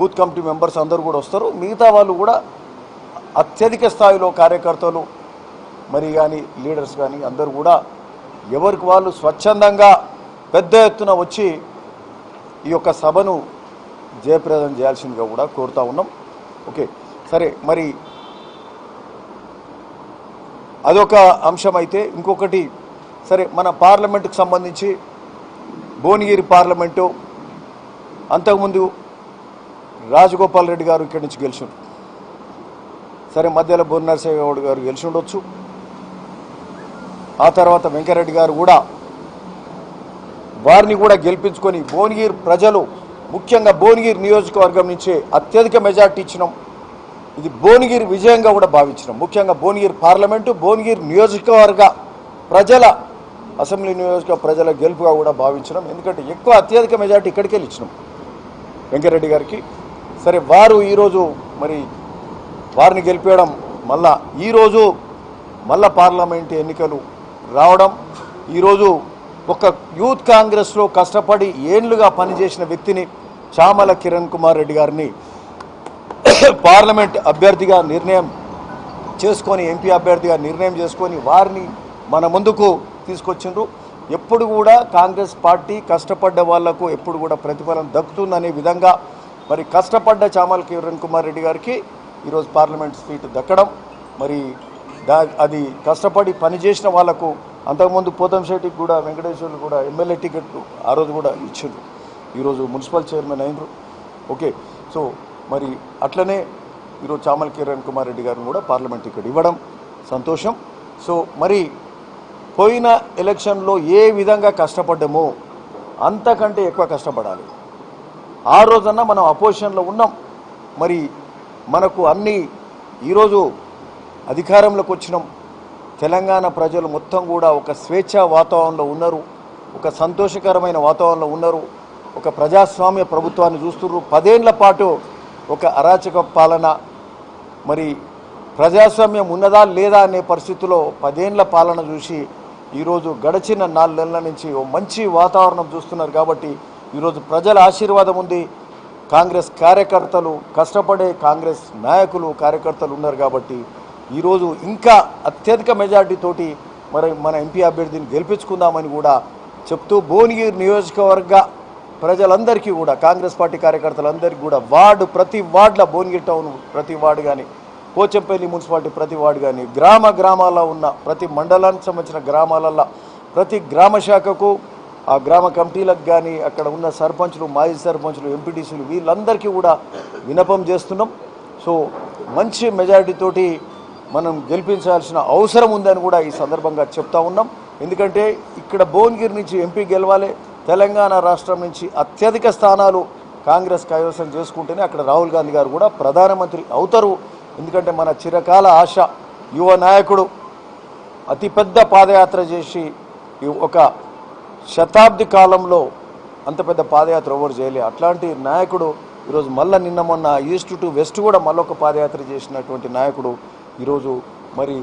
Booth committee members అందరూ కూడా వస్తారు. మిగతా వాళ్ళు కూడా అత్యధిక స్థాయిలో కార్యకర్తలు మరి కానీ లీడర్స్ కానీ అందరూ కూడా ఎవరికి వాళ్ళు స్వచ్ఛందంగా పెద్ద ఎత్తున వచ్చి ఈ యొక్క సభను జయప్రదం చేయాల్సిందిగా కూడా కోరుతా ఉన్నాం. ఓకే సరే మరి అదొక అంశం అయితే ఇంకొకటి సరే మన పార్లమెంటుకు సంబంధించి భువనగిరి పార్లమెంటు అంతకుముందు రాజగోపాల్ రెడ్డి గారు ఇక్కడి నుంచి గెలిచిండ్రు. సరే మధ్యలో బొన్ గౌడ్ గారు గెలిచి ఉండొచ్చు ఆ తర్వాత వెంకరెడ్డి గారు కూడా వారిని కూడా గెలిపించుకొని భువనగిరి ప్రజలు ముఖ్యంగా భువనగిరి నియోజకవర్గం నుంచే అత్యధిక మెజార్టీ ఇచ్చినాం. ఇది భువనగిరి విజయంగా కూడా భావించినాం. ముఖ్యంగా భువనగిరి పార్లమెంటు భువనగిరి నియోజకవర్గ ప్రజల అసెంబ్లీ నియోజక ప్రజల గెలుపుగా కూడా భావించినాం. ఎందుకంటే ఎక్కువ అత్యధిక మెజార్టీ ఇక్కడికి వెళ్ళి ఇచ్చినాం వెంకరెడ్డి గారికి. సరే వారు ఈరోజు మరి వారిని గెలిపేయడం మళ్ళా ఈరోజు మళ్ళా పార్లమెంట్ ఎన్నికలు రావడం ఈరోజు ఒక యూత్ కాంగ్రెస్లో కష్టపడి ఏండ్లుగా పనిచేసిన వ్యక్తిని చామల కిరణ్ కుమార్ రెడ్డి గారిని పార్లమెంట్ అభ్యర్థిగా నిర్ణయం చేసుకొని ఎంపీ అభ్యర్థిగా నిర్ణయం చేసుకొని వారిని మన ముందుకు తీసుకొచ్చిండ్రు. ఎప్పుడు కూడా కాంగ్రెస్ పార్టీ కష్టపడ్డ వాళ్ళకు ఎప్పుడు కూడా ప్రతిఫలం దక్కుతుందనే విధంగా మరి కష్టపడ్డ చామల కిరణ్ కుమార్ రెడ్డి గారికి ఈరోజు పార్లమెంట్ సీటు దక్కడం. మరి దా అది కష్టపడి పనిచేసిన వాళ్ళకు అంతకుముందు పోతంశెట్టికి కూడా వెంకటేశ్వర్లు కూడా ఎమ్మెల్యే టికెట్లు ఆ రోజు కూడా ఇచ్చిండ్రు. ఈరోజు మున్సిపల్ చైర్మన్ అయినరు. ఓకే సో మరి అట్లనే ఈరోజు చామల కిరణ్ కుమార్ రెడ్డి గారిని కూడా పార్లమెంట్ టికెట్ ఇవ్వడం సంతోషం. సో మరి పోయిన ఎలక్షన్లో ఏ విధంగా కష్టపడ్డామో అంతకంటే ఎక్కువ కష్టపడాలి. ఆ రోజన్నా మనం అపోజిషన్లో ఉన్నాం. మరి మనకు అన్ని ఈరోజు అధికారంలోకి వచ్చినాం. తెలంగాణ ప్రజలు మొత్తం కూడా ఒక స్వేచ్ఛ వాతావరణంలో ఉన్నారు. ఒక సంతోషకరమైన వాతావరణంలో ఉన్నారు. ఒక ప్రజాస్వామ్య ప్రభుత్వాన్ని చూస్తున్నారు. పదేళ్ళ పాటు ఒక అరాచక పాలన. మరి ప్రజాస్వామ్యం ఉన్నదా లేదా అనే పరిస్థితిలో పదేళ్ళ పాలన చూసి ఈరోజు గడిచిన నాలుగు నెలల నుంచి ఓ మంచి వాతావరణం చూస్తున్నారు కాబట్టి ఈరోజు ప్రజల ఆశీర్వాదం ఉంది. కాంగ్రెస్ కార్యకర్తలు కష్టపడే కాంగ్రెస్ నాయకులు కార్యకర్తలు ఉన్నారు కాబట్టి ఈరోజు ఇంకా అత్యధిక మెజార్టీతోటి మరి మన ఎంపీ అభ్యర్థిని గెలిపించుకుందామని కూడా చెప్తూ భువనగిరి నియోజకవర్గ ప్రజలందరికీ కూడా కాంగ్రెస్ పార్టీ కార్యకర్తలందరికీ కూడా వార్డు ప్రతి వార్డుల భువనగిరి టౌన్ ప్రతి వార్డు కానీ పోచంపల్లి మున్సిపాలిటీ ప్రతి వార్డు కానీ గ్రామ గ్రామాల్లో ఉన్న ప్రతి మండలానికి సంబంధించిన గ్రామాలల్లో ప్రతి గ్రామ శాఖకు ఆ గ్రామ కమిటీలకు కానీ అక్కడ ఉన్న సర్పంచులు మాజీ సర్పంచులు ఎంపీటీసీలు వీళ్ళందరికీ కూడా వినపం చేస్తున్నాం. సో మంచి మెజారిటీతోటి మనం గెలిపించాల్సిన అవసరం ఉందని కూడా ఈ సందర్భంగా చెప్తా ఉన్నాం. ఎందుకంటే ఇక్కడ భువనగిరి నుంచి ఎంపీ గెలవాలి తెలంగాణ రాష్ట్రం నుంచి అత్యధిక స్థానాలు కాంగ్రెస్ కైవసం చేసుకుంటేనే అక్కడ రాహుల్ గాంధీ గారు కూడా ప్రధానమంత్రి అవుతారు. ఎందుకంటే మన చిరకాల ఆశ యువ నాయకుడు అతిపెద్ద పాదయాత్ర చేసి ఒక శతాబ్ది కాలంలో అంత పెద్ద పాదయాత్ర ఎవరు చేయలే. అట్లాంటి నాయకుడు ఈరోజు మళ్ళీ నిన్న మొన్న ఈస్ట్ టు వెస్ట్ కూడా మళ్ళొక పాదయాత్ర చేసినటువంటి నాయకుడు ఈరోజు మరి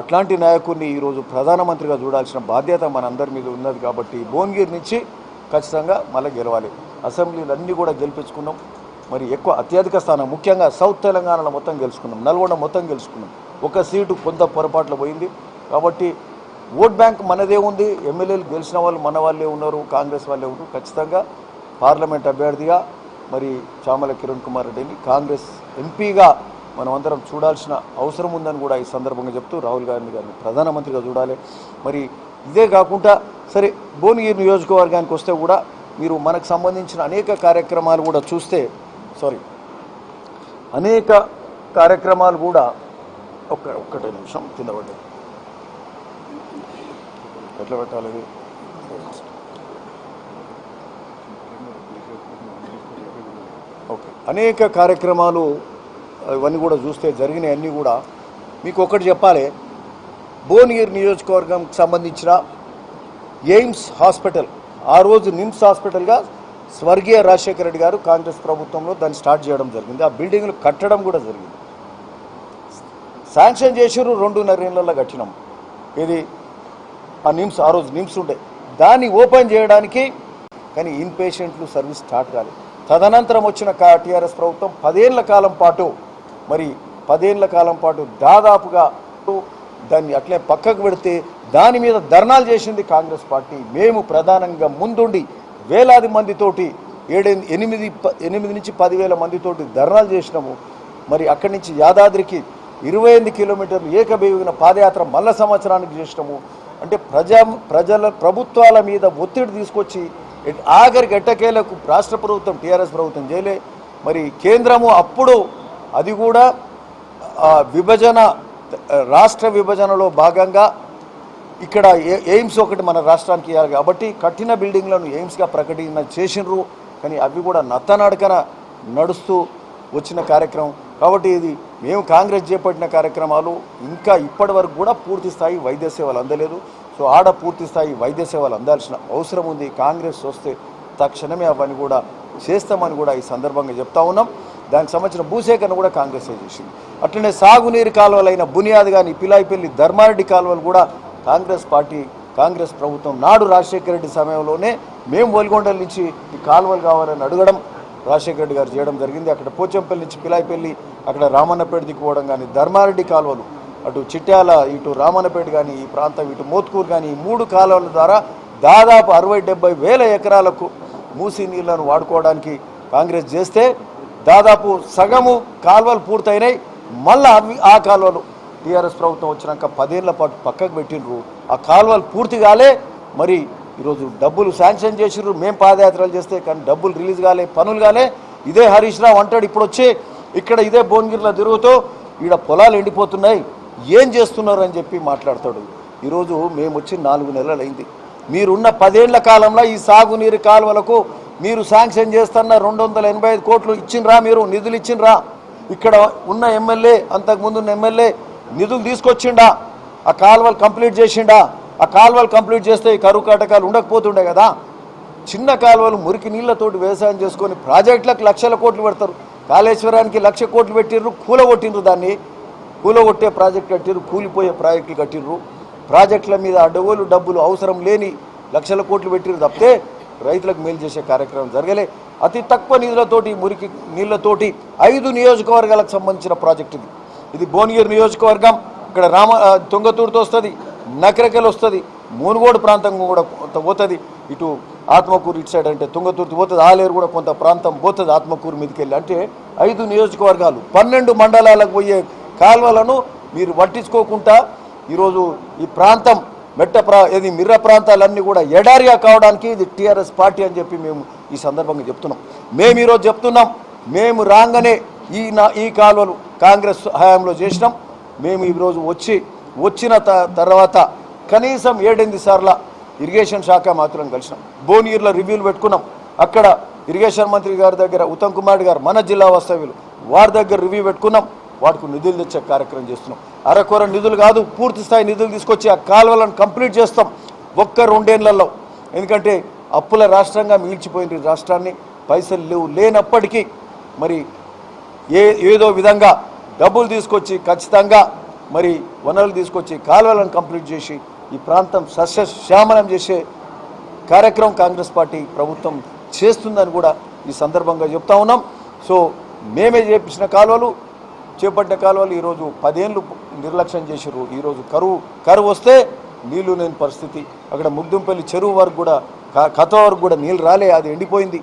అట్లాంటి నాయకుడిని ఈరోజు ప్రధానమంత్రిగా చూడాల్సిన బాధ్యత మనందరి మీద ఉన్నది కాబట్టి భువనగిరి నుంచి ఖచ్చితంగా మళ్ళీ గెలవాలి. అసెంబ్లీలన్నీ కూడా గెలిపించుకున్నాం. మరి ఎక్కువ అత్యధిక స్థానం ముఖ్యంగా సౌత్ తెలంగాణలో మొత్తం గెలుచుకున్నాం. నల్గొండ మొత్తం గెలుచుకున్నాం. ఒక సీటు కొంత పొరపాట్లు పోయింది. కాబట్టి ఓట్ బ్యాంక్ మనదే ఉంది. ఎమ్మెల్యేలు గెలిచిన వాళ్ళు మన వాళ్ళే ఉన్నారు. కాంగ్రెస్ వాళ్ళే ఉన్నారు. ఖచ్చితంగా పార్లమెంట్ అభ్యర్థిగా మరి చామల కిరణ్ కుమార్ రెడ్డిని కాంగ్రెస్ ఎంపీగా మనమందరం చూడాల్సిన అవసరం ఉందని కూడా ఈ సందర్భంగా చెప్తూ రాహుల్ గాంధీ గారిని ప్రధానమంత్రిగా చూడాలి. మరి ఇదే కాకుండా సరే భువనగిరి నియోజకవర్గానికి వస్తే కూడా మీరు మనకు సంబంధించిన అనేక కార్యక్రమాలు కూడా చూస్తే సారీ అనేక కార్యక్రమాలు కూడా ఒక్క ఒక్కటే నిమిషం కింద పడ్డాయి. ఎట్లా పెట్టాలి ఇది? ఓకే. అనేక కార్యక్రమాలు ఇవన్నీ కూడా చూస్తే జరిగినాయి అన్నీ కూడా. మీకు ఒకటి చెప్పాలి భువనగిరి నియోజకవర్గంకి సంబంధించిన ఎయిమ్స్ హాస్పిటల్. ఆ రోజు నిమ్స్ హాస్పిటల్గా స్వర్గీయ రాజశేఖర రెడ్డి గారు కాంగ్రెస్ ప్రభుత్వంలో దాన్ని స్టార్ట్ చేయడం జరిగింది. ఆ బిల్డింగ్లు కట్టడం కూడా జరిగింది. శాంక్షన్ చేసిర్రు రెండున్నర ఏళ్ళల్లో కట్టినాం. ఇది ఆ నిమ్స్ ఆ రోజు నిమ్స్ ఉండే. దాన్ని ఓపెన్ చేయడానికి కానీ ఇన్ పేషెంట్లు సర్వీస్ స్టార్ట్ కాలేదు. తదనంతరం వచ్చిన టీఆర్ఎస్ ప్రభుత్వం పదేళ్ళ కాలం పాటు మరి పదేళ్ళ కాలం పాటు దాదాపుగా దాన్ని అట్లే పక్కకు పెడితే దాని మీద ధర్నాలు చేసింది కాంగ్రెస్ పార్టీ. మేము ప్రధానంగా ముందుండి వేలాది మందితోటి ఏడే ఎనిమిది ప- ఎనిమిది నుంచి పదివేల మందితోటి ధర్నాలు చేసినాము. మరి అక్కడి నుంచి యాదాద్రికి ఇరవై ఎనిమిది కిలోమీటర్లు ఏకబేగిన పాదయాత్ర మల్ల సంవత్సరానికి చేసినాము. అంటే ప్రజా ప్రజల ప్రభుత్వాల మీద ఒత్తిడి తీసుకొచ్చి ఆఖరికి ఎట్టకేలకు రాష్ట్ర ప్రభుత్వం టీఆర్ఎస్ ప్రభుత్వం చేయలే. మరి కేంద్రము అప్పుడు అది కూడా విభజన రాష్ట్ర విభజనలో భాగంగా ఇక్కడ ఎయిమ్స్ ఒకటి మన రాష్ట్రానికి ఇవ్వాలి కాబట్టి కట్టిన బిల్డింగ్లను ఎయిమ్స్గా ప్రకటన చేసినారు కానీ అవి కూడా నత్తనడకన నడుస్తూ వచ్చిన కార్యక్రమం. కాబట్టి ఇది మేము కాంగ్రెస్ చేపట్టిన కార్యక్రమాలు ఇంకా ఇప్పటి వరకు కూడా పూర్తి స్థాయి వైద్య సేవలు అందలేదు. సో ఆడ పూర్తి స్థాయి వైద్య సేవలు అందాల్సిన అవసరం ఉంది. కాంగ్రెస్ వస్తే తక్షణమే అవన్నీ కూడా చేస్తామని కూడా ఈ సందర్భంగా చెప్తా ఉన్నాం. దానికి సంబంధించిన భూసేకరణ కూడా కాంగ్రెస్ చేసింది. అట్లనే సాగునీరు కాలువలైన బునియాద్ కానీ పిలాయిపల్లి ధర్మారెడ్డి కాలువలు కూడా కాంగ్రెస్ పార్టీ కాంగ్రెస్ ప్రభుత్వం నాడు రాజశేఖర రెడ్డి సమయంలోనే మేము ఒలిగొండల నుంచి ఈ కాలువలు కావాలని అడగడం రాజశేఖర రెడ్డి గారు చేయడం జరిగింది. అక్కడ పోచంపల్లి నుంచి పిలాయిపల్లి అక్కడ రామన్నపేట దిక్కుపోవడం కానీ ధర్మారెడ్డి కాలువలు అటు చిట్యాల ఇటు రామన్నపేట కానీ ఈ ప్రాంతం ఇటు మోత్కూరు కానీ ఈ మూడు కాలువల ద్వారా దాదాపు అరవై డెబ్బై వేల ఎకరాలకు మూసి నీళ్ళను వాడుకోవడానికి కాంగ్రెస్ చేస్తే దాదాపు సగము కాలువలు పూర్తయినాయి. మళ్ళా అవి ఆ కాలువలు టీఆర్ఎస్ ప్రభుత్వం వచ్చినాక పదేళ్ళ పాటు పక్కకు పెట్టిండ్రు. ఆ కాలువలు పూర్తి కాలే. మరి ఈరోజు డబ్బులు శాంక్షన్ చేసిర్రు. మేము పాదయాత్రలు చేస్తే కానీ డబ్బులు రిలీజ్ కాలే పనులు కాలే. ఇదే హరీష్ రావు అంటాడు ఇప్పుడు వచ్చి ఇక్కడ ఇదే భువనగిరిలో తిరుగుతూ ఈడ పొలాలు ఎండిపోతున్నాయి. ఏం చేస్తున్నారు అని చెప్పి మాట్లాడతాడు. ఈరోజు మేము వచ్చి నాలుగు నెలలు అయింది మీరున్న పదేళ్ళ కాలంలో ఈ సాగునీరు కాలువలకు మీరు శాంక్షన్ చేస్తున్న రెండు వందల ఎనభై ఐదు కోట్లు ఇచ్చిండ్రా మీరు? నిధులు ఇచ్చిండ్రా ఇక్కడ ఉన్న ఎమ్మెల్యే అంతకుముందు ఉన్న ఎమ్మెల్యే నిధులు తీసుకొచ్చిండా? ఆ కాలువలు కంప్లీట్ చేసిండా? ఆ కాలువలు కంప్లీట్ చేస్తే ఈ కరువు కాటకాలు ఉండకపోతుండే కదా. చిన్న కాలువలు మురికి నీళ్ళతోటి వ్యవసాయం చేసుకొని ప్రాజెక్టులకు లక్షల కోట్లు పెడతారు. కాళేశ్వరానికి లక్ష కోట్లు పెట్టిర్రు కూలగొట్టిండ్రు దాన్ని. కూలగొట్టే ప్రాజెక్ట్ కట్టిర్రు కూలిపోయే ప్రాజెక్టులు కట్టిర్రు. ప్రాజెక్టుల మీద అడ్డగోలు డబ్బులు అవసరం లేని లక్షల కోట్లు పెట్టిర్రు తప్పితే రైతులకు మేలు చేసే కార్యక్రమం జరగలే. అతి తక్కువ నిధులతోటి మురికి నీళ్ళతోటి ఐదు నియోజకవర్గాలకు సంబంధించిన ప్రాజెక్ట్ ఇది. ఇది భువనగిరి నియోజకవర్గం ఇక్కడ రామ తుంగతూరుతో వస్తుంది. నకరకెల్ వస్తుంది. మూనుగోడు ప్రాంతం కూడా కొంత పోతుంది. ఇటు ఆత్మకూరు ఇటు సైడ్ అంటే తుంగతుర్తి పోతుంది. ఆలేరు కూడా కొంత ప్రాంతం పోతుంది ఆత్మకూరు మీదకి వెళ్ళి అంటే ఐదు నియోజకవర్గాలు పన్నెండు మండలాలకు పోయే కాల్వలను మీరు పట్టించుకోకుండా ఈరోజు ఈ ప్రాంతం మెట్ట ప్రా ఇది మిర్ర ప్రాంతాలన్నీ కూడా ఎడారిగా కావడానికి ఇది టీఆర్ఎస్ పార్టీ అని చెప్పి మేము ఈ సందర్భంగా చెప్తున్నాం. మేము ఈరోజు చెప్తున్నాం. మేము రాగానే ఈ నా ఈ కాలువలు కాంగ్రెస్ హయాంలో చేసినాం. మేము ఈరోజు వచ్చి వచ్చిన త- తర్వాత కనీసం ఏడెనిమిది సార్ల ఇరిగేషన్ శాఖ మాత్రం కలిసినాం. భువనగిరిలో రివ్యూలు పెట్టుకున్నాం. అక్కడ ఇరిగేషన్ మంత్రి గారి దగ్గర ఉత్తమ్ కుమార్ గారు మన జిల్లా వాస్తవ్యులు వారి దగ్గర రివ్యూ పెట్టుకున్నాం. వాటికి నిధులు తెచ్చే కార్యక్రమం చేస్తున్నాం. అరకొర నిధులు కాదు పూర్తి స్థాయి నిధులు తీసుకొచ్చి ఆ కాలువలను కంప్లీట్ చేస్తాం. ఒక్క రెండేళ్ళలో. ఎందుకంటే అప్పుల రాష్ట్రంగా మిగిల్చిపోయింది రాష్ట్రాన్ని. పైసలు లేవు లేనప్పటికీ మరి ఏ ఏదో విధంగా డబ్బులు తీసుకొచ్చి ఖచ్చితంగా మరి వనరులు తీసుకొచ్చి కాలువలను కంప్లీట్ చేసి ఈ ప్రాంతం సస్యశ్యామలం చేసే కార్యక్రమం కాంగ్రెస్ పార్టీ ప్రభుత్వం చేస్తుందని కూడా ఈ సందర్భంగా చెప్తా ఉన్నాం. సో మేమే చేపించిన కాలువలు చేపట్టిన కాలువలు ఈరోజు పదేళ్ళు నిర్లక్ష్యం చేసారు ఈరోజు కరువు కరువు వస్తే నీళ్ళు లేని పరిస్థితి. అక్కడ ముగ్దుంపల్లి చెరువు వరకు కూడా కథ వరకు కూడా నీళ్ళు రాలే అది ఎండిపోయింది.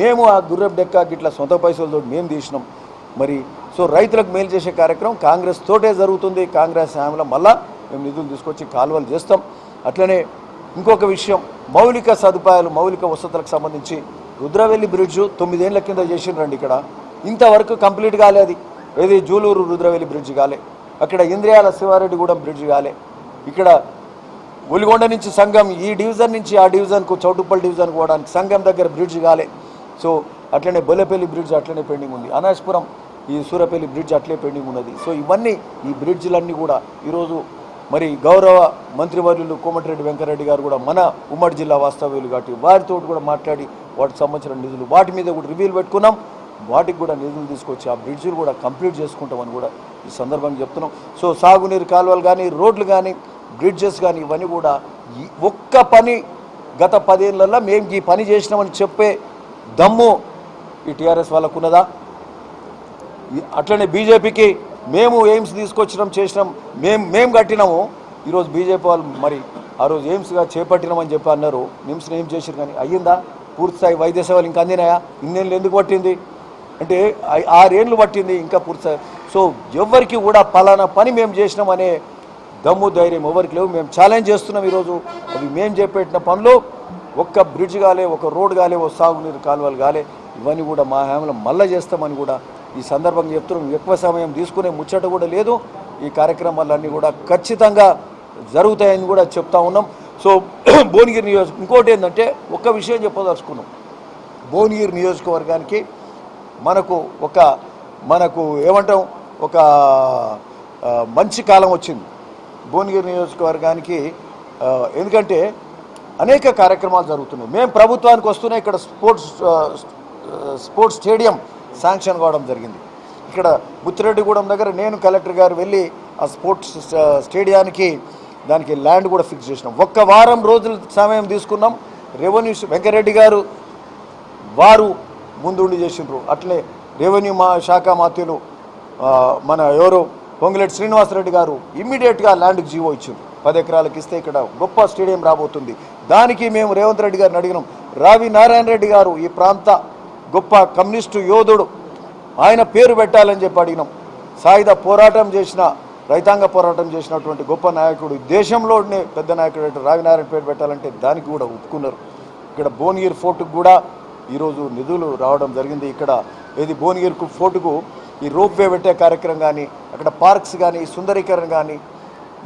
మేము ఆ గుర్రపు డెక్క గిట్ల సొంత పైసలతో మేము తీసినాం. మరి సో రైతులకు మేలు చేసే కార్యక్రమం కాంగ్రెస్ తోటే జరుగుతుంది. కాంగ్రెస్ హామీలో మళ్ళా మేము నిధులు తీసుకొచ్చి కాలువలు చేస్తాం. అట్లనే ఇంకొక విషయం మౌలిక సదుపాయాలు మౌలిక వసతులకు సంబంధించి రుద్రవెల్లి బ్రిడ్జ్ తొమ్మిదేళ్ళ కింద చేసిండ్రండి ఇక్కడ. ఇంతవరకు కంప్లీట్ కాలే అది. ఏది జూలూరు రుద్రవెల్లి బ్రిడ్జ్ కాలే. అక్కడ ఇంద్రియాల శివారెడ్డిగూడెం బ్రిడ్జ్ కాలే. ఇక్కడ ఒలిగొండ నుంచి సంఘం ఈ డివిజన్ నుంచి ఆ డివిజన్కు చౌటుప్పల్ డివిజన్ పోవడానికి సంఘం దగ్గర బ్రిడ్జ్ కాలే. సో అట్లనే బలేపల్లి బ్రిడ్జ్ అట్లనే పెండింగ్ ఉంది. అనాజ్పురం ఈ సూరపల్లి బ్రిడ్జ్ అట్లే పెండింగ్ ఉన్నది. సో ఇవన్నీ ఈ బ్రిడ్జ్లన్నీ కూడా ఈరోజు మరి గౌరవ మంత్రివర్యులు కోమటిరెడ్డి వెంకరెడ్డి గారు కూడా మన ఉమ్మడి జిల్లా వాస్తవ్యులు కాబట్టి వారితో కూడా మాట్లాడి వాటికి సంబంధించిన నిధులు వాటి మీద కూడా రివ్యూలు పెట్టుకున్నాం. వాటికి కూడా నిధులు తీసుకొచ్చి ఆ బ్రిడ్జ్లు కూడా కంప్లీట్ చేసుకుంటామని కూడా ఈ సందర్భంగా చెప్తున్నాం. సో సాగునీరు కాలువలు కానీ రోడ్లు కానీ బ్రిడ్జెస్ కానీ ఇవన్నీ కూడా ఒక్క పని గత పదేళ్ళల్లో మేము ఈ పని చేసినామని చెప్పే దమ్ము ఈ టీఆర్ఎస్ వాళ్ళకు ఉన్నదా? అట్లనే బీజేపీకి మేము ఎయిమ్స్ తీసుకొచ్చినాం చేసినాం మేము మేము కట్టినాము. ఈరోజు బీజేపీ వాళ్ళు మరి ఆ రోజు ఎయిమ్స్గా చేపట్టినామని చెప్పి అన్నారు. నిమ్స్ని ఏం చేసారు కానీ అయ్యిందా? పూర్తిస్థాయి వైద్య సేవలు ఇంకా అందినాయా? ఇన్నేళ్ళు ఎందుకు పట్టింది? అంటే ఆరేళ్ళు పట్టింది ఇంకా పూర్తిస్థాయి సో ఎవరికి కూడా పలానా పని మేము చేసినామనే దమ్ము ధైర్యం ఎవరికి లేవు. మేము ఛాలెంజ్ చేస్తున్నాం ఈరోజు. అవి మేము చేపెట్టిన పనులు ఒక్క బ్రిడ్జ్ కాలే ఒక రోడ్ కాలే ఒక సాగునీరు కాలువలు కాలే ఇవన్నీ కూడా మా హామీలో మళ్ళా చేస్తామని కూడా ఈ సందర్భంగా చెప్తున్నాం. ఎక్కువ సమయం తీసుకునే ముచ్చట కూడా లేదు. ఈ కార్యక్రమాలన్నీ కూడా ఖచ్చితంగా జరుగుతాయని కూడా చెప్తా ఉన్నాం. సో భువనగిరి నియోజక ఇంకోటి ఏంటంటే ఒక్క విషయం చెప్పదలుచుకున్నాం. భువనగిరి నియోజకవర్గానికి మనకు ఒక మనకు ఏమంటాం ఒక మంచి కాలం వచ్చింది. భువనగిరి నియోజకవర్గానికి ఎందుకంటే అనేక కార్యక్రమాలు జరుగుతున్నాయి. మేము ప్రభుత్వానికి వస్తూనే ఇక్కడ స్పోర్ట్స్ స్పోర్ట్స్ స్టేడియం శాంక్షన్ కావడం జరిగింది. ఇక్కడ బుత్తిరెడ్డిగూడెం దగ్గర నేను కలెక్టర్ గారు వెళ్ళి ఆ స్పోర్ట్స్ స్టేడియానికి దానికి ల్యాండ్ కూడా ఫిక్స్ చేసినాం. ఒక్క వారం రోజుల సమయం తీసుకున్నాం. రెవెన్యూ వెంకరెడ్డి గారు వారు ముందుండి చేసిండ్రు. అట్లే రెవెన్యూ మా శాఖ మాత్యులు మన ఎవరు పొంగిరెడ్డి శ్రీనివాసరెడ్డి గారు ఇమ్మీడియట్గా ల్యాండ్కి జీవో ఇచ్చిండ్రు. పది ఎకరాలకు ఇస్తే ఇక్కడ గొప్ప స్టేడియం రాబోతుంది. దానికి మేము రేవంత్ రెడ్డి గారిని అడిగినాం. రావి నారాయణ రెడ్డి గారు ఈ ప్రాంత గొప్ప కమ్యూనిస్టు యోధుడు. ఆయన పేరు పెట్టాలని చెప్పి అడిగినాం. సాయుధ పోరాటం చేసిన రైతాంగ పోరాటం చేసినటువంటి గొప్ప నాయకుడు దేశంలోనే పెద్ద నాయకుడు రావినారాయణ పేరు పెట్టాలంటే దానికి కూడా ఒప్పుకున్నారు. ఇక్కడ భువనగిరి ఫోర్టుకు కూడా ఈరోజు నిధులు రావడం జరిగింది. ఇక్కడ ఏది భువనగిరి ఫోర్టుకు ఈ రోప్ వే పెట్టే కార్యక్రమం కానీ అక్కడ పార్క్స్ కానీ సుందరీకరణ కానీ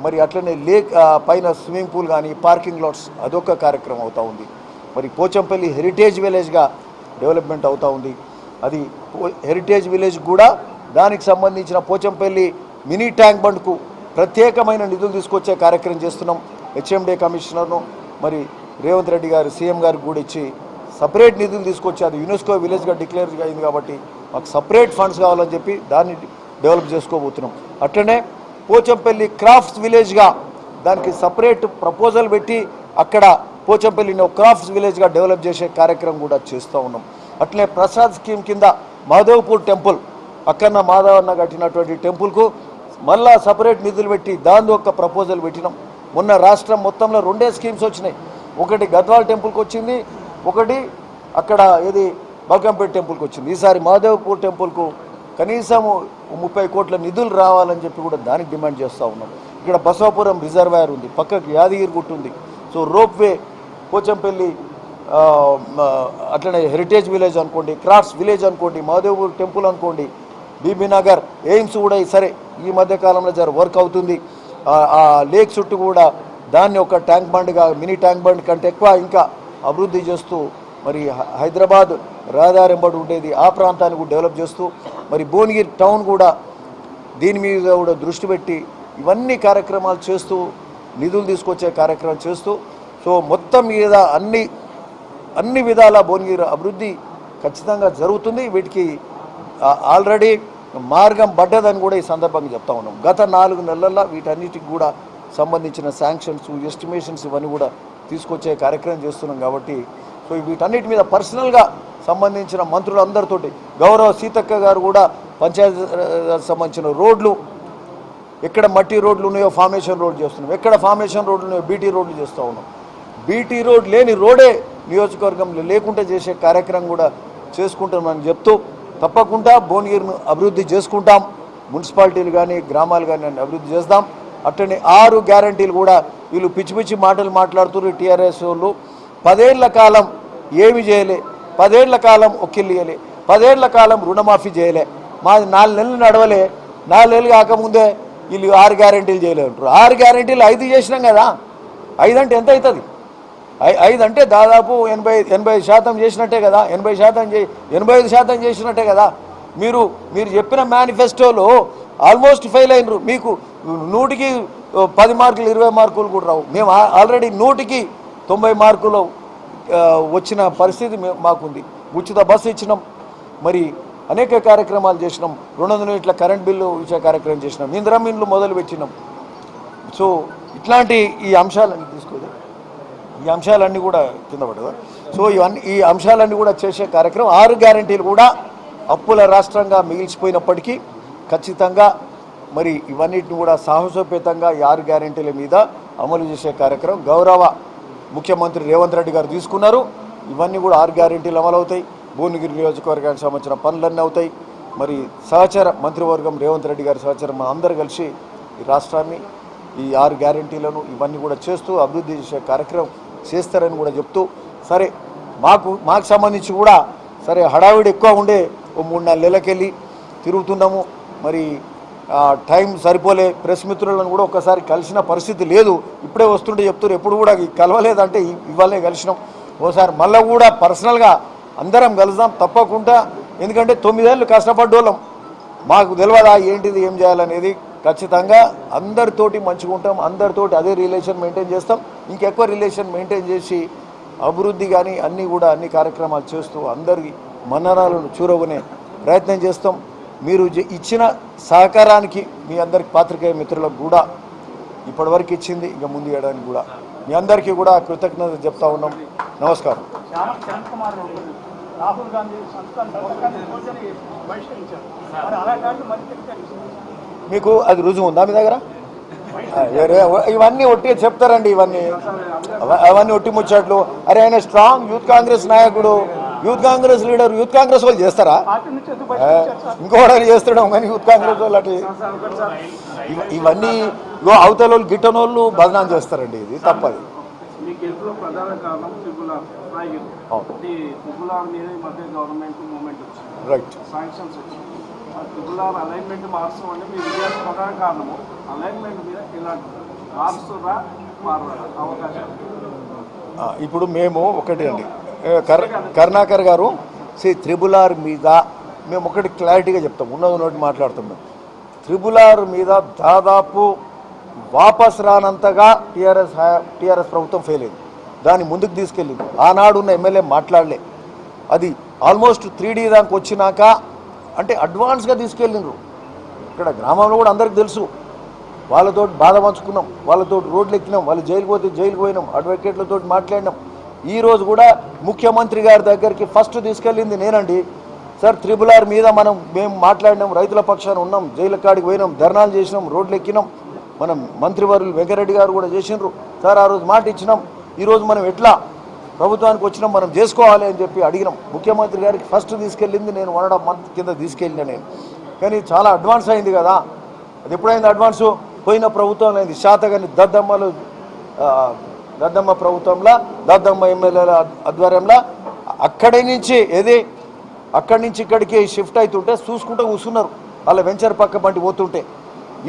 మరి అట్లనే లేక్ పైన స్విమ్మింగ్ పూల్ కానీ పార్కింగ్ లాట్స్ అదొక కార్యక్రమం అవుతూ ఉంది. మరి పోచంపల్లి హెరిటేజ్ విలేజ్గా డెవలప్మెంట్ అవుతూ ఉంది. అది హెరిటేజ్ విలేజ్ కూడా దానికి సంబంధించిన పోచంపల్లి మినీ ట్యాంక్ బండ్కు ప్రత్యేకమైన నిధులు తీసుకొచ్చే కార్యక్రమం చేస్తున్నాం. హెచ్ఎండే కమిషనర్ను మరి రేవంత్ రెడ్డి గారు సీఎం గారికి కూడా ఇచ్చి సపరేట్ నిధులు తీసుకొచ్చి అది యునెస్కో విలేజ్గా డిక్లేర్ అయింది కాబట్టి మాకు సపరేట్ ఫండ్స్ కావాలని చెప్పి దాన్ని డెవలప్ చేసుకోబోతున్నాం. అట్లనే పోచంపల్లి క్రాఫ్ట్స్ విలేజ్గా దానికి సపరేట్ ప్రపోజల్ పెట్టి అక్కడ పోచంపల్లిని ఒక క్రాఫ్ట్స్ విలేజ్గా డెవలప్ చేసే కార్యక్రమం కూడా చేస్తూ ఉన్నాం. అట్లే ప్రసాద్ స్కీమ్ కింద మాధవ్పూర్ టెంపుల్ అక్కన్న మాధవన్న కట్టినటువంటి టెంపుల్కు మళ్ళా సపరేట్ నిధులు పెట్టి దాని ఒక ప్రపోజల్ పెట్టినాం. మొన్న రాష్ట్రం మొత్తంలో రెండే స్కీమ్స్ వచ్చినాయి. ఒకటి గద్వాల్ టెంపుల్కి వచ్చింది ఒకటి అక్కడ ఏది బల్కంపేట టెంపుల్కి వచ్చింది. ఈసారి మాధవపూర్ టెంపుల్కు కనీసం ముప్పై కోట్ల నిధులు రావాలని చెప్పి కూడా దానికి డిమాండ్ చేస్తూ ఉన్నాం. ఇక్కడ బసవాపురం రిజర్వాయర్ ఉంది పక్కకి యాదగిరి గుట్టు ఉంది. సో రోప్వే పోచంపల్లి అట్లనే హెరిటేజ్ విలేజ్ అనుకోండి క్రాఫ్ట్స్ విలేజ్ అనుకోండి మాధవపూర్ టెంపుల్ అనుకోండి బీబీ నగర్ ఎయిమ్స్ కూడా సరే ఈ మధ్యకాలంలో జర వర్క్ అవుతుంది. ఆ- లేక్ చుట్టూ కూడా దాన్ని ఒక ట్యాంక్ బండ్గా మినీ ట్యాంక్ బండ్ కంటే ఎక్కువ ఇంకా అభివృద్ధి చేస్తూ మరి హైదరాబాద్ రహదారింబడి ఉండేది ఆ ప్రాంతాన్ని కూడా డెవలప్ చేస్తూ మరి భువనగిరి టౌన్ కూడా దీని మీద కూడా దృష్టి పెట్టి ఇవన్నీ కార్యక్రమాలు చేస్తూ నిధులు తీసుకొచ్చే కార్యక్రమం చేస్తూ సో మొత్తం మీద అన్ని అన్ని విధాల భువనగిరి అభివృద్ధి ఖచ్చితంగా జరుగుతుంది. వీటికి ఆల్రెడీ మార్గం పడ్డదని కూడా ఈ సందర్భంగా చెప్తా ఉన్నాం. గత నాలుగు నెలల్లో వీటన్నిటికి కూడా సంబంధించిన శాంక్షన్స్ ఎస్టిమేషన్స్ ఇవన్నీ కూడా తీసుకొచ్చే కార్యక్రమం చేస్తున్నాం కాబట్టి సో వీటన్నిటి మీద పర్సనల్గా సంబంధించిన మంత్రులందరితోటి గౌరవ సీతక్క గారు కూడా పంచాయతీ సంబంధించిన రోడ్లు ఎక్కడ మట్టి రోడ్లు ఉన్నాయో ఫార్మేషన్ రోడ్లు చేస్తున్నాం. ఎక్కడ ఫార్మేషన్ రోడ్లు ఉన్నాయో బీటీ రోడ్లు చేస్తూ ఉన్నాం. బీటీ రోడ్ లేని రోడే నియోజకవర్గంలో లేకుండా చేసే కార్యక్రమం కూడా చేసుకుంటామని చెప్తూ తప్పకుండా భువనగిరిను అభివృద్ధి చేసుకుంటాం. మున్సిపాలిటీలు కానీ గ్రామాలు కానీ అభివృద్ధి చేస్తాం. అట్టని ఆరు గ్యారంటీలు కూడా వీళ్ళు పిచ్చి పిచ్చి మాటలు మాట్లాడుతున్నారు టీఆర్ఎస్ వాళ్ళు. పదేళ్ళ కాలం ఏమి చేయలే. పదేళ్ళ కాలం ఒక్కిల్లు పదేళ్ళ కాలం రుణమాఫీ చేయలే. మాది నాలుగు నెలలు నడవలే. నాలుగు నెలలు కాకముందే వీళ్ళు ఆరు గ్యారంటీలు చేయలేదు అంటారు ఆరు గ్యారెంటీలు ఐదు చేసినాం కదా. ఐదు అంటే ఎంత అవుతుంది? ఐదు అంటే దాదాపు ఎనభై ఎనభై శాతం చేసినట్టే కదా. ఎనభై శాతం చే ఎనభై ఐదు శాతం చేసినట్టే కదా. మీరు మీరు చెప్పిన మేనిఫెస్టోలో ఆల్మోస్ట్ ఫెయిల్ అయినరు. మీకు నూటికి పది మార్కులు ఇరవై మార్కులు కూడా రావు. మేము ఆల్రెడీ నూటికి తొంభై మార్కులు వచ్చిన పరిస్థితి మాకుంది. ఉచిత బస్సు ఇచ్చినాం. మరి అనేక కార్యక్రమాలు చేసినాం. రెండు వందల యూనిట్ల కరెంట్ బిల్లు ఇచ్చే కార్యక్రమం చేసినాం. ఇందిరా ఇండ్లు మొదలు పెట్టినాం సో ఇట్లాంటి ఈ అంశాలన్నీ తీసుకోదు ఈ అంశాలన్నీ కూడా కింద పడదా సో ఇవన్నీ ఈ అంశాలన్నీ కూడా చేసే కార్యక్రమం ఆరు గ్యారంటీలు కూడా అప్పుల రాష్ట్రంగా మిగిల్చిపోయినప్పటికీ ఖచ్చితంగా మరి ఇవన్నిటిని కూడా సాహసోపేతంగా ఈ ఆరు గ్యారంటీల మీద అమలు చేసే కార్యక్రమం గౌరవ ముఖ్యమంత్రి రేవంత్ రెడ్డి గారు తీసుకున్నారు. ఇవన్నీ కూడా ఆరు గ్యారెంటీలు అమలవుతాయి భువనగిరి నియోజకవర్గానికి సంబంధించిన పనులన్నీ అవుతాయి. మరి సహచర మంత్రివర్గం రేవంత్ రెడ్డి గారి సహచరం మా అందరూ కలిసి ఈ రాష్ట్రాన్ని ఈ ఆరు గ్యారెంటీలను ఇవన్నీ కూడా చేస్తూ అభివృద్ధి చేసే కార్యక్రమం చేస్తారని కూడా చెప్తూ సరే మాకు మాకు సంబంధించి కూడా సరే హడావిడి ఎక్కువ ఉండే ఓ మూడు నాలుగు నెలలకెళ్ళి తిరుగుతున్నాము. మరి టైం సరిపోలే ప్రెస్ మిత్రులను కూడా ఒక్కసారి కలిసిన పరిస్థితి లేదు. ఇప్పుడే వస్తుంటే చెప్తారు ఎప్పుడు కూడా కలవలేదంటే ఇవాళే కలిసినాం. ఓసారి మళ్ళీ కూడా పర్సనల్గా అందరం కలుద్దాం తప్పకుండా. ఎందుకంటే తొమ్మిదేళ్ళు కష్టపడ్డోళ్ళం. మాకు తెలియదా ఏంటిది ఏం చేయాలనేది? ఖచ్చితంగా అందరితోటి మంచిగా ఉంటాం అందరితోటి అదే రిలేషన్ మెయింటైన్ చేస్తాం. ఇంకెక్కువ రిలేషన్ మెయింటైన్ చేసి అభివృద్ధి కానీ అన్నీ కూడా అన్ని కార్యక్రమాలు చేస్తూ అందరి మన్ననాలను చూరగొనే ప్రయత్నం చేస్తాం. మీరు జ- ఇచ్చిన సహకారానికి మీ అందరికి పాత్రికేయ మిత్రులకు కూడా ఇప్పటివరకు ఇచ్చింది ఇంకా ముందు వేయడానికి కూడా. మీ అందరికీ కూడా కృతజ్ఞత చెప్తా ఉన్నాం. నమస్కారం. రాహుల్ గాంధీ మీకు అది రుజువు ఉందా మీ దగ్గర? ఇవన్నీ ఒట్టిగా చెప్తారండి ఇవన్నీ. అవ- అవన్నీ ఒట్టి ముచ్చట్లు. అరే ఆయన స్ట్రాంగ్ యూత్ కాంగ్రెస్ నాయకుడు. Youth Congress leader youth Congress వాళ్ళు చేస్తారా? ఇంకోటి చేస్తాడు కానీ యూత్ కాంగ్రెస్ వాళ్ళు అటు ఇవన్నీ అవతల వాళ్ళు గిట్టనోళ్ళు బదనాం చేస్తారండి ఇది తప్పది. రైట్ శాంక్షన్స్ అలైన్మెంట్ మార్చడం అంటే మీ విజయానికి ప్రధాన కారణము. అలైన్మెంట్ మీద ఇలాంటి మార్చురా మారరా అవకాశం. ఇప్పుడు మేము ఒకటి అండి. కర్ కరుణాకర్ గారు సి త్రిబులార్ మీద మేము ఒకటి క్లారిటీగా చెప్తాం. ఉన్నది ఉన్నట్టు మాట్లాడుతాం మేము. త్రిబులార్ మీద దాదాపు వాపస్ రానంతగా టీఆర్ఎస్ టీఆర్ఎస్ ప్రభుత్వం ఫెయిల్ అయింది. దాన్ని ముందుకు తీసుకెళ్ళింది. ఆనాడు ఉన్న ఎమ్మెల్యే మాట్లాడలే. అది ఆల్మోస్ట్ త్రీ డీ దానికి వచ్చినాక అంటే అడ్వాన్స్గా తీసుకెళ్ళిండ్రు. ఇక్కడ గ్రామంలో కూడా అందరికి తెలుసు. వాళ్ళతో బాధ పంచుకున్నాం. వాళ్ళతో రోడ్లు ఎక్కినాం. వాళ్ళు జైలు పోతే జైలుకి పోయినాం. అడ్వకేట్లతో మాట్లాడినాం. ఈ రోజు కూడా ముఖ్యమంత్రి గారి దగ్గరికి ఫస్ట్ తీసుకెళ్ళింది నేనండి. సార్ త్రిబుల్ ఆర్ మీద మనం మేము మాట్లాడినాం. రైతుల పక్షాన ఉన్నాం. జైలు కాడికి పోయినాం. ధర్నాలు చేసినాం. రోడ్లు ఎక్కినాం. మనం మంత్రివర్యులు వెంకరెడ్డి గారు కూడా చేసిండ్రు. సార్ ఆ రోజు మాట ఇచ్చినాం. ఈరోజు మనం ఎట్లా ప్రభుత్వానికి వచ్చినా మనం చేసుకోవాలి అని చెప్పి అడిగినాం. ముఖ్యమంత్రి గారికి ఫస్ట్ తీసుకెళ్ళింది నేను వన్ అండ్ హాఫ్ మంత్ కింద తీసుకెళ్ళిన నేను. కానీ చాలా అడ్వాన్స్ అయింది కదా. అది ఎప్పుడైంది అడ్వాన్సు పోయిన ప్రభుత్వం అయింది. శాతగాని దద్దమ్మలు దద్దమ్మ ప్రభుత్వంలో దద్దమ్మ ఎమ్మెల్యేల ఆధ్వర్యంలో అక్కడి నుంచి ఏది? అక్కడి నుంచి ఇక్కడికి షిఫ్ట్ అవుతుంటే చూసుకుంటూ కూర్చున్నారు. వాళ్ళ వెంచర్ పక్క బండి పోతుంటే.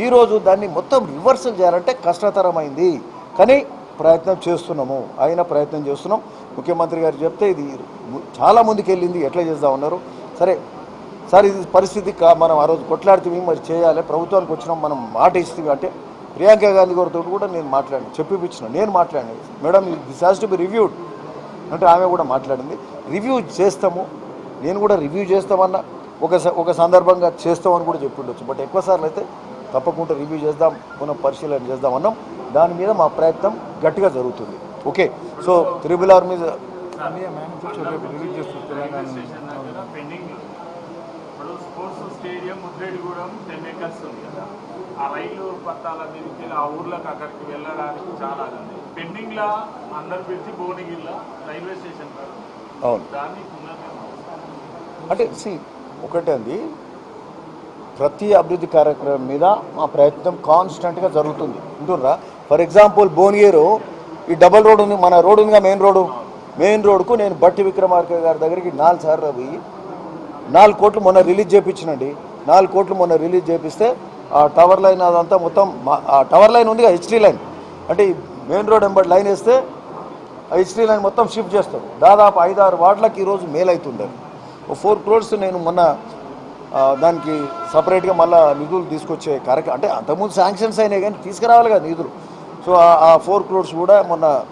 ఈరోజు దాన్ని మొత్తం రివర్సల్ చేయాలంటే కష్టతరమైంది. కానీ ప్రయత్నం చేస్తున్నాము అయినా ప్రయత్నం చేస్తున్నాం. ముఖ్యమంత్రి గారు చెప్తే ఇది చాలా ముందుకు వెళ్ళింది ఎట్లా చేద్దాం ఉన్నారు సరే సార్ ఇది పరిస్థితి కా మనం ఆ రోజు కొట్లాడితే మరి చేయాలి? ప్రభుత్వానికి వచ్చినాం మనం మాట ఇస్తుంది అంటే ప్రియాంక గాంధీ గారితో కూడా నేను మాట్లాడిన చెప్పిపించిన నేను మాట్లాడిన. Madam this has to be reviewed అంటే ఆమె కూడా మాట్లాడింది రివ్యూ చేస్తాము నేను కూడా రివ్యూ చేస్తామన్నా ఒక స- ఒక సందర్భంగా చేస్తామని కూడా చెప్పిండొచ్చు. బట్ ఎక్కువ సార్లు అయితే తప్పకుండా రివ్యూ చేద్దాం పునః పరిశీలన చేద్దాం అన్నాం. దాని మీద మా ప్రయత్నం గట్టిగా జరుగుతుంది. ఓకే? సో త్రిబుల్ ఆర్ మీద ఆ రైలు పట్టాల మీదకి వెళ్ళి ఆ ఊర్లకు అక్కడికి వెళ్ళడానికి చాలా ఉంది. పెండింగ్ లా అందరు భువనగిరిలో రైల్వే స్టేషన్ దాన్ని అంటే సి ఒకటే అండి ప్రతి అభివృద్ధి కార్యక్రమం మీద మా ప్రయత్నం కాన్స్టెంట్గా జరుగుతుంది. ఉంటుర్రా ఫర్ ఎగ్జాంపుల్ భువనగిరు ఈ డబల్ రోడ్ ఉంది మన రోడ్ ఉందిగా మెయిన్ రోడ్డు మెయిన్ రోడ్కు నేను బట్టి విక్రమార్క గారి దగ్గరికి నాలుగు సార్లు పోయి నాలుగు కోట్లు మొన్న రిలీజ్ చేయించినండి నాలుగు కోట్లు మొన్న రిలీజ్ చేపిస్తే ఆ టవర్ లైన్ అదంతా మొత్తం మా- ఆ టవర్ లైన్ ఉందిగా హెచ్డీ లైన్. అంటే మెయిన్ రోడ్ ఎంబడి లైన్ వేస్తే ఆ హెచ్డీ లైన్ మొత్తం షిఫ్ట్ చేస్తారు. దాదాపు ఐదు ఆరు వార్డులకు ఈరోజు మేల్ అవుతుండే ఓ ఫోర్ క్రోర్స్ నేను మొన్న దానికి సపరేట్గా మళ్ళీ నిధులు తీసుకొచ్చే కార్యక్రమం అంటే అంతకుముందు శాంక్షన్స్ అయినాయి కానీ తీసుకురావాలి కదా నిధులు. సో ఆ- ఫోర్ క్రోడ్స్ కూడా మొన్న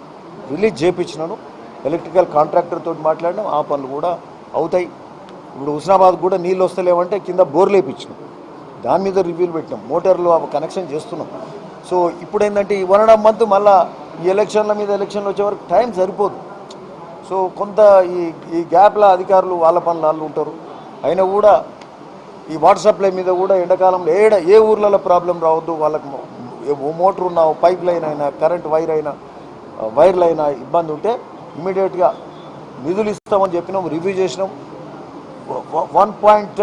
రిలీజ్ చేయించినాను ఎలక్ట్రికల్ కాంట్రాక్టర్ తోటి మాట్లాడినాం. ఆ పనులు కూడా అవుతాయి. ఇప్పుడు హుస్నాబాద్ కూడా నీళ్ళు వస్తలేవంటే కింద బోర్లు వేయించినాం దాని మీద రివ్యూలు పెట్టినాం. మోటార్లు అవి కనెక్షన్ చేస్తున్నాం. సో ఇప్పుడు ఏంటంటే ఈ వన్ అండ్ హాఫ్ మంత్ మళ్ళీ ఈ ఎలక్షన్ల మీద ఎలక్షన్లు వచ్చే వరకు టైం సరిపోదు. సో సో కొంత ఈ ఈ గ్యాప్లో అధికారులు వాళ్ళ పనులు వాళ్ళు ఉంటారు. అయినా కూడా ఈ వాట్సాప్ల మీద కూడా ఎండాకాలంలో ఏడ ఏ ఊర్లలో ప్రాబ్లం రావద్దు వాళ్ళకు మోటార్ ఉన్న పైప్ లైన్ అయినా కరెంట్ వైర్ అయినా వైర్లు అయినా ఇబ్బంది ఉంటే ఇమీడియట్గా నిధులు ఇస్తామని చెప్పినాం రివ్యూ చేసినాం one point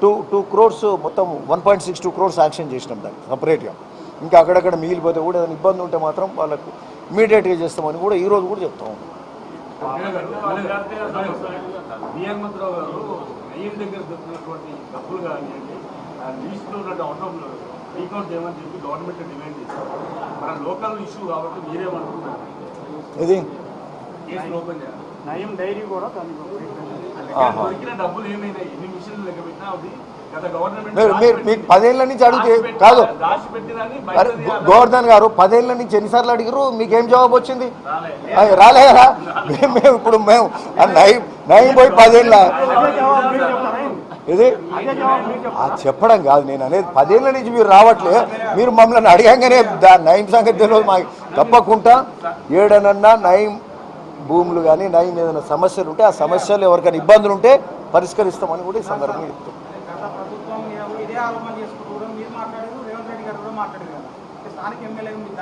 two two crores మొత్తం one point six two crores action చేసినాం దాన్ని సపరేట్గా ఇంకా అక్కడక్కడ మిగిలిపోతే కూడా ఏదైనా ఇబ్బంది ఉంటే మాత్రం వాళ్ళకు ఇమీడియట్గా చేస్తామని కూడా ఈరోజు కూడా చెప్తాం నెయ్యి దగ్గర దొరికినటువంటి డబ్బులు కానివ్వండి ఆ లిస్టులో ఉన్న ఆటోలు రీకౌంట్ చేయమని చెప్పి గవర్నమెంట్ డిమాండ్ చేశారు. మన లోకల్ ఇష్యూ కాబట్టి మీరేమనుకుంటారు ఇది? కేసులు ఓపెన్ చేయాలి. నయం డైరీ కూడా దొరికిన డబ్బులు ఏమైనా ఎన్ని మిషన్లు లెక్క పెట్టినా అది మీరు మీరు మీకు పదేళ్ళ నుంచి అడిగితే కాదు. గోవర్ధన్ గారు పదేళ్ళ నుంచి ఎన్నిసార్లు అడిగారు మీకేం జవాబు వచ్చింది? రాలే. అయ్య, రాలే కదా? మేము ఇప్పుడు మేము నయం నయం పోయి పదేళ్ళ? ఇది? చెప్పడం. కాదు నేను అనేది పదేళ్ళ నుంచి మీరు రావట్లే. మీరు మమ్మల్ని అడిగానే దా నయం సంగతి తెలియదు మాకు. తప్పకుండా ఏడనన్నా నయం భూములు కానీ నయం ఏదైనా సమస్యలు ఉంటే ఆ సమస్యలు ఎవరికైనా ఇబ్బందులు ఉంటే పరిష్కరిస్తామని కూడా ఈ సందర్భంగా చెప్తాం గత ప్రభుత్వం మీద కూడా ఇదే ఆరోపణ చేసుకుంటూ కూడా మీరు మాట్లాడారు రేవంత్ రెడ్డి గారు కూడా మాట్లాడారు కదా అంటే స్థానిక ఎమ్మెల్యే మీరు దాని పట్ల మీరు ఏమన్నారు ఏ దేని మీద డైరీకి సంబంధించిన అంశాలు కూడా మీరు ఎత్తి చూపారు రాష్ట్రం నే- నేను మాట్లాడారు ఇటువరకు. ప్రతిపక్షంలో ఉన్నప్పుడు మీరు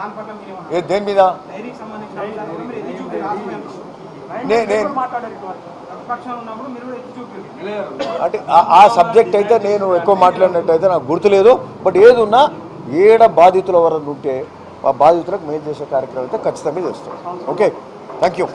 ఎత్తి చూపారు అంటే ఆ- సబ్జెక్ట్ అయితే నేను ఎక్కువ మాట్లాడినట్టయితే నాకు గుర్తులేదు బట్ ఏది ఉన్నా ఏడ బాధితుల వరకు ఉంటే ఆ బాధితులకు మేలు చేసే కార్యక్రమం అయితే ఖచ్చితంగా చేస్తాం. Okay thank you.